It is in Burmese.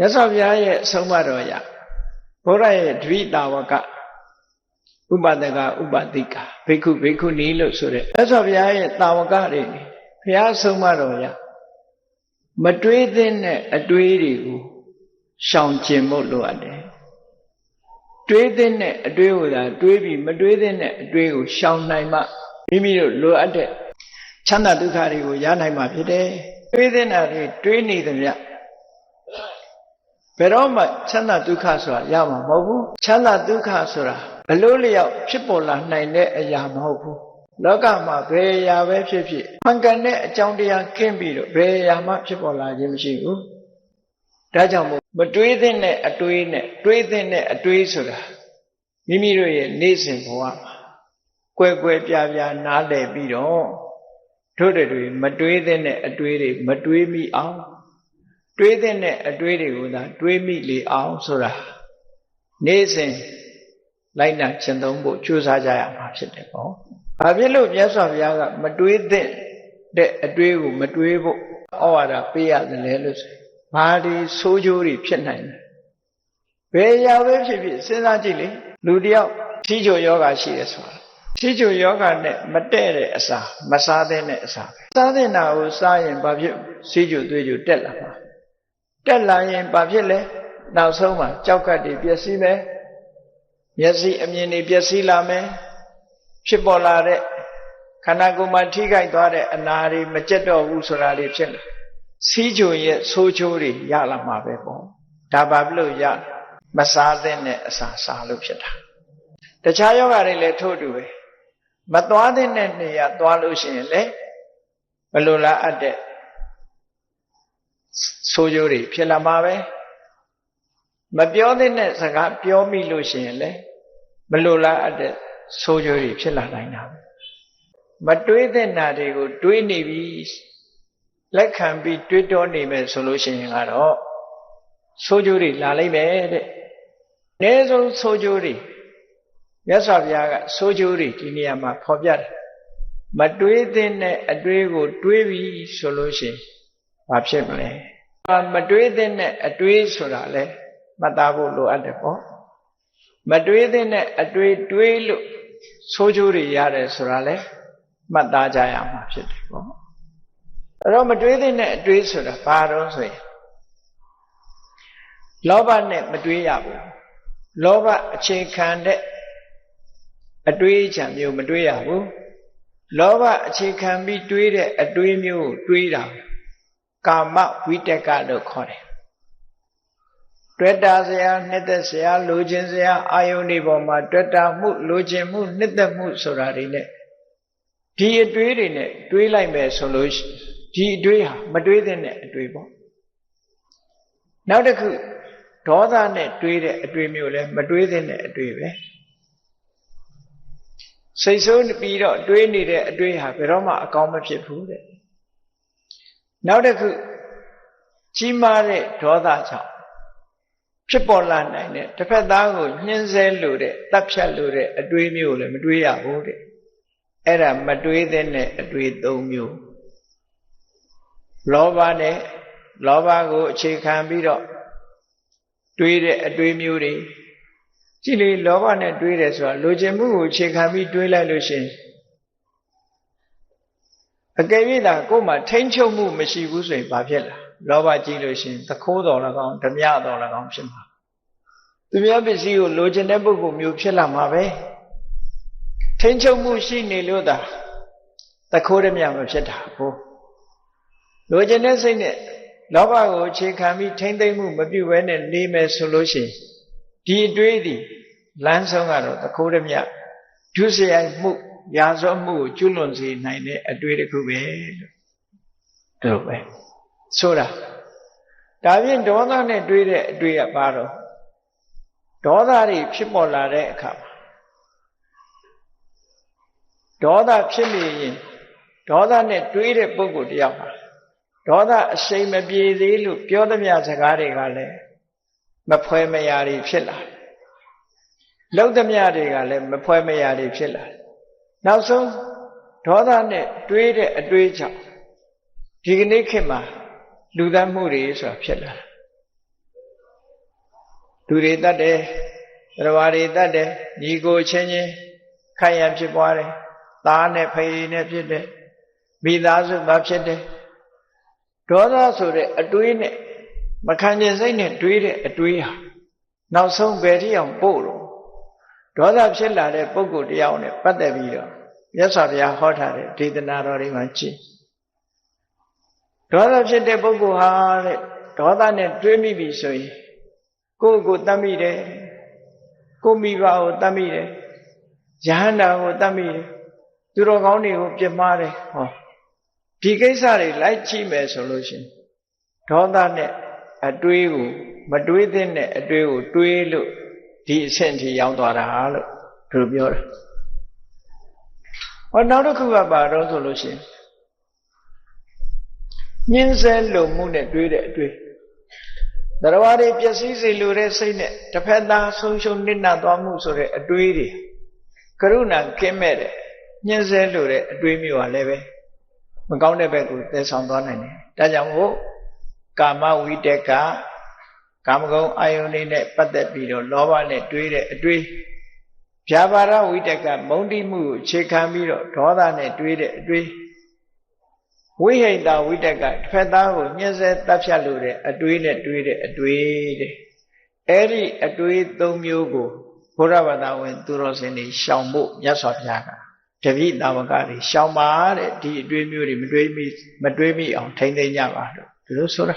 မြတ်စွာဘုရားရဲ့အဆုံးအမတော်ရဘုရားရဲ့ဒိဋ္ဌာဝကဥပဒကဥပတိကဘိက္ခုဘိက္ခုနီလို့ဆိုတဲ့မြတ်စွာဘုရားရဲ့တာဝကတွေဘုရားဆုံးမတော်ရမတွေးသင့်တဲ့အတွေးတွေကိုရှောင်ကျင်ဖို့လိုအပ်တယ်တွေးသင့်တဲ့အတွေးကိုသာတွေးပြီးမတွေးသင့်တဲ့အတွေးကိုရှောင်နိုင်မှမိမိတို့လိုအပ်တဲ့ချမ်းသာဒုက္ခတွေကိုရနိုင်မှာဖြစ်တယ်တွေးသင့်တာတွေတွေးနေသမျှ ဘယ်တော့မှချမ်းသာဒုက္ခဆိုတာရမှာမဟုတ်ဘူးချမ်းသာဒုက္ခဆိုတာဘလို့လျောက်ဖြစ်ပေါ်လာနိုင်တဲ့အရာမဟုတ်ဘူးလောကမှာဘယ်အရာပဲဖြစ်ဖြစ်မှန်ကန်တဲ့အကြောင်းတရားကင်းပြီးတော့ဘယ်အရာမှဖြစ်ပေါ်လာခြင်းမရှိဘူးဒါကြောင့်မို့မတွေးသင့်တဲ့အတွေးနဲ့တွေးသင့်တဲ့အတွေးဆိုတာမိမိတို့ရဲ့နေ့စဉ်ဘဝမှာကွယ်ကွယ်ပြားပြားနားလည်ပြီးတော့တို့တွေမတွေးသင့်တဲ့အတွေးတွေမတွေးမိအောင် တွေးတဲ့အတွေးတွေကိုသာတွေးမိလေအောင်ဆိုတာနေ့စဉ်လိုက်နာကျင့်သုံးဖို့ကြိုးစားကြရမှာဖြစ်တယ်ပေါ့။ဘာဖြစ်လို့မြတ်စွာဘုရားကမတွေးတဲ့အတွေးကိုမတွေးဖို့ဩဝါဒပေးရတယ်လဲလို့ဆို။ဘာဒီဆိုးကျိုးတွေဖြစ်နိုင်လဲ။ဘယ်ရာပဲဖြစ်ဖြစ်စဉ်းစားကြည့်လေလူတယောက်ထီးချိုယောဂရှိတယ်ဆိုတာ။ထီးချိုယောဂနဲ့မတဲ့တဲ့အစာမစားတဲ့အစာပဲ။စားတဲ့နာကိုစားရင်ဘာဖြစ်စီးချိုသွေးချိုတက်လာမှာ။ တက်လာရင်ဘာဖြစ်လဲ။နောက်ဆုံးမှာကြောက်ကတ်တွေပျက်စီးမယ်။မျက်စိအမြင်တွေပျက်စီးလာမယ်ဖြစ်ပေါ်လာတဲ့ခန္ဓာကိုယ်မှာထိခိုက်သွားတဲ့အနာတွေမကြက်တော့ဘူးဆိုတာတွေဖြစ်လာစီးကြုံရဲ့ဆိုးချိုးတွေရလာမှာပဲပေါ့ဒါဘာဖြစ်လို့ရမစားတဲ့အစာစားလို့ဖြစ်တာတခြားယောဂတွေလည်းထို့တူပဲမသွားတဲ့နေရာသွားလို့ရှိရင်လေဘလို့လားအပ်တဲ့ ဆိုးကျိုးတွေဖြစ်လာမှာပဲမပြောတဲ့စကားပြောမိလို့ရှိရင်လေမလိုလားအပ်တဲ့ဆိုးကျိုးတွေဖြစ်လာနိုင်တာမတွေးတဲ့နာတွေကိုတွေးနေပြီးလက်ခံပြီးတွေးတောနေမယ်ဆိုလို့ရှိရင်ကတော့ဆိုးကျိုးတွေလာလိမ့်မယ်တဲ့။အနည်းဆုံးဆိုးကျိုးတွေမြတ်စွာဘုရားကဆိုးကျိုးတွေဒီနေရာမှာဖော်ပြတယ်။မတွေးတဲ့အတွေးကိုတွေးပြီးဆိုလို့ရှိရင် ဘာဖြစ်မလဲ။မတွေးတဲ့အတွေးဆိုတာလေမှတ်သားဖို့လိုအပ်တယ်ပေါ့။မတွေးတဲ့အတွေ့တွေးလို့ဆိုးကျိုးတွေရတယ်ဆိုတာလဲမှတ်သားကြရမှာဖြစ်တယ်ပေါ့အဲ့တော့မတွေးတဲ့အတွေ့ဆိုတာဘာတော့ဆိုရင်လောဘနဲ့မတွေးရဘူးလောဘအခြေခံတဲ့အတွေးချံမျိုးမတွေးရဘူးလောဘအခြေခံပြီးတွေးတဲ့အတွေးမျိုးကိုတွေးတာ ကာမဝိတက်ကလို့ခေါ်တယ်တွေ့တာစရာနှစ်သက်စရာလိုချင်စရာအာယုန်ဒီပေါ်မှာတွေ့တာမှုလိုချင်မှုနှစ်သက်မှုဆိုတာတွေနဲ့ဒီအတွေးတွေနဲ့တွေးလိုက်မယ်ဆိုလို့ဒီအတွေးဟာမတွေးတဲ့အတွေးပေါ့နောက်တစ်ခုဒေါသနဲ့တွေးတဲ့အတွေးမျိုးလဲမတွေးတဲ့အတွေးပဲစိတ်ဆိုးပြီးတော့တွေးနေတဲ့အတွေးဟာဘယ်တော့မှအကောင်းမဖြစ်ဘူးတဲ့ နောက်တစ်ခုကြီးမားတဲ့ဒေါသကြောင့်ဖြစ်ပေါ်လာနိုင်တဲ့တစ်ဖက်သားကိုညှင်းဆဲလို့တဲ့တပ်ဖြတ်လို့တဲ့အတွေးမျိုးလည်းမတွေးရဘူးတဲ့အဲ့ဒါမတွေးတဲ့အတွေး၃မျိုးလောဘနဲ့လောဘကိုအခြေခံပြီးတော့တွေးတဲ့အတွေးမျိုးတွေကြည့်လေလောဘနဲ့တွေးတယ်ဆိုတာလိုချင်မှုကိုအခြေခံပြီးတွေးလိုက်လို့ရှိရင် အကယ်၍သာကိုယ်မှာထိမ့်ချုပ်မှုမရှိဘူးဆိုရင်ဘာဖြစ်လဲလောဘကြည့်လို့ရှိရင်သခိုးတော်၎င်းဓမြတော်၎င်းဖြစ်မှာသူများပစ္စည်းကိုလိုချင်တဲ့ပုဂ္ဂိုလ်မျိုးဖြစ်လာမှာပဲထိမ့်ချုပ်မှုရှိနေလို့သာသခိုးဓမြမဖြစ်တာဟုတ်လိုချင်တဲ့စိတ်နဲ့လောဘကိုအခြေခံပြီးထိမ့်သိမ့်မှုမပြုဘဲနဲ့နေမယ်ဆိုလို့ရှိရင်ဒီအတွေးသည်လမ်းဆုံးကတော့သခိုးဓမြဒုစရိုက်မှု ရာဇဝမှုကိုကျွလွန်စေနိုင်တဲ့အတွေးတစ်ခုပဲလို့တို့ပဲဆိုတာဒါဖြင့်ဒေါသနဲ့တွေးတဲ့အတွေးကပါတော့ဒေါသတွေဖြစ်ပေါ်လာတဲ့အခါမှာဒေါသဖြစ်နေရင်ဒေါသနဲ့တွေးတဲ့ပုဂ္ဂိုလ်တယောက်မှာဒေါသအရှိန်မပြေသေးလို့ပြောသမျှစကားတွေကလည်းမဖွဲမရာတွေဖြစ်လာတယ်။လှုပ်သမျှတွေကလည်းမဖွဲမရာတွေဖြစ်လာတယ်။ နောက်ဆုံးဒေါသနဲ့တွေးတဲ့အတွေးကြောင့်ဒီကနေ့ခေတ်မှာလူသတ်မှုတွေဆိုတာဖြစ်လာတယ်သူတွေတတ်တယ်တရားတွေတတ်တယ်ညီကိုချင်းချင်းခိုင်ရန်ဖြစ်ပွားတယ်သားနဲ့ဖေးနဲ့ဖြစ်တယ်မိသားစုမှာဖြစ်တယ်ဒေါသဆိုတဲ့အတွေးနဲ့မခံကျင်စိတ်နဲ့တွေးတဲ့အတွေးဟာနောက်ဆုံးဘယ်ထိအောင်ပို့လို့ ဒေါသဖြစ်လာတဲ့ပုဂ္ဂိုလ်တရားနဲ့ပတ်သက်ပြီးတော့မြတ်စွာဘုရားဟောထားတဲ့ဒေသနာတော်တွေမှာကြည့်ဒေါသဖြစ်တဲ့ပုဂ္ဂိုလ်ဟာတဲ့ဒေါသနဲ့တွေးမိပြီဆိုရင်ကိုယ့်ကိုယ်တတ်မိတယ်ကိုမိဘကိုတတ်မိတယ်ယဟန္တာကိုတတ်မိတယ်သူတော်ကောင်းတွေကိုပြစ်မှားတယ်ဟောဒီကိစ္စတွေလိုက်ကြည့်မယ်ဆိုလို့ရှိရင်ဒေါသနဲ့အတွေးကို မတွေးသင့်တဲ့အတွေးကိုတွေးလို့ ဒီအဆင့်ထိရောက်သွားတာလို့သူပြောတယ်ဟောနောက်တစ်ခုကပါတော့ဆိုလို့ရှိရင်ညင်းဆဲလုံမှုနဲ့တွေးတဲ့အတွေးတရားတွေပျက်စီးစေလိုတဲ့စိတ်နဲ့တစ်ဖက်သားဆုံးရှုံးနစ်နာသွားမှုဆိုတဲ့အတွေးတွေကရုဏာကင်းမဲ့တဲ့ညှင်းဆဲလိုတဲ့အတွေးမျိုးဟာလည်းပဲမကောင်းတဲ့ဘက်ကိုသယ်ဆောင်သွားနိုင်တယ်။ဒါကြောင့်မို့ကာမဝိတက်က ကာမဂုဏ်အာယုန်လေးနဲ့ပတ်သက်ပြီးတော့လောဘနဲ့တွေးတဲ့အတွေးဗျာပါဒဝိတက်ကမုံတိမှုကိုအခြေခံပြီးတော့ဒေါသနဲ့တွေးတဲ့အတွေးဝိဟိတဝိတက်ကတစ်ဖက်သားကိုညှင်းဆဲတပ်ဖြတ်လို့တဲ့အတွေးနဲ့တွေးတဲ့အတွေးတဲ့အဲ့ဒီအတွေး၃မျိုးကိုဘုရားဘာသာဝင် သူတော်စင်တွေရှောင်ဖို့မြတ်စွာဘုရားကတပိတာဝကတွေရှောင်ပါတဲ့ဒီအတွေးမျိုးတွေမတွေးမိမတွေးမိအောင်ထိမ့်သိမ့်ကြပါတော့ဒီလိုဆိုတာ